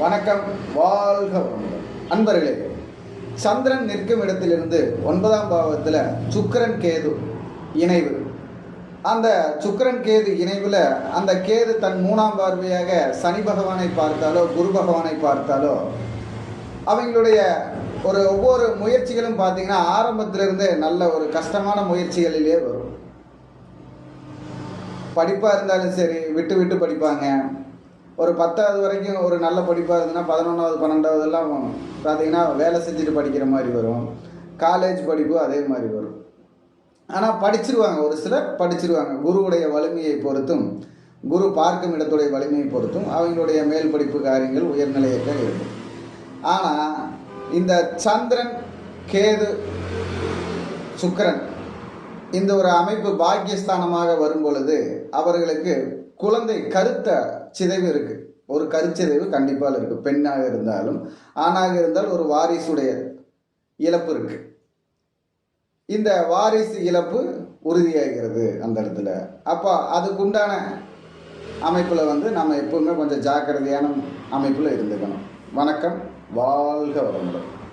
வணக்கம் வாழ்க வளமுடன். அன்பர்களே சந்திரன் நிற்கும் இடத்திலிருந்து ஒன்பதாம் பாவத்தில் சுக்கிரன் கேது இணைவு. அந்த சுக்கிரன் கேது இணைவில் அந்த கேது தன் மூணாம் பார்வையாக சனி பகவானை பார்த்தாலோ குரு பகவானை பார்த்தாலோ அவங்களுடைய ஒரு ஒவ்வொரு முயற்சிகளும் பார்த்தீங்கன்னா ஆரம்பத்திலிருந்தே நல்ல ஒரு கஷ்டமான முயற்சிகளிலே வரும். படிப்பாக இருந்தாலும் சரி விட்டு விட்டு படிப்பாங்க. ஒரு பத்தாவது வரைக்கும் ஒரு நல்ல படிப்பாக இருந்ததுன்னா பதினொன்றாவது பன்னெண்டாவதெல்லாம் பார்த்தீங்கன்னா வேலை செஞ்சுட்டு படிக்கிற மாதிரி வரும். காலேஜ் படிப்பு அதே மாதிரி வரும். ஆனால் படிச்சிருவாங்க ஒரு சிலர் படிச்சிருவாங்க. குருவுடைய வலிமையை பொறுத்தும் குரு பார்க்கும் இடத்துடைய வலிமையை பொறுத்தும் அவங்களுடைய மேல் படிப்பு காரியங்கள் உயர்நிலையாக இருக்கும். ஆனால் இந்த சந்திரன் கேது சுக்கரன் இந்த ஒரு அமைப்பு பாக்கியஸ்தானமாக வரும் பொழுது அவர்களுக்கு குழந்தை கருத்த சிதைவு இருக்கு. ஒரு கருச்சிதைவு கண்டிப்பாக இருக்கு. பெண்ணாக இருந்தாலும் ஆணாக இருந்தால் ஒரு வாரிசுடைய இழப்பு இருக்கு. இந்த வாரிசு இழப்பு உறுதியாகிறது அந்த இடத்துல. அப்போ அதுக்குண்டான அமைப்பில் வந்து நம்ம எப்பவுமே கொஞ்சம் ஜாக்கிரதையான அமைப்பில் இருந்துக்கணும். வணக்கம். வாழ்க வளமுடன்.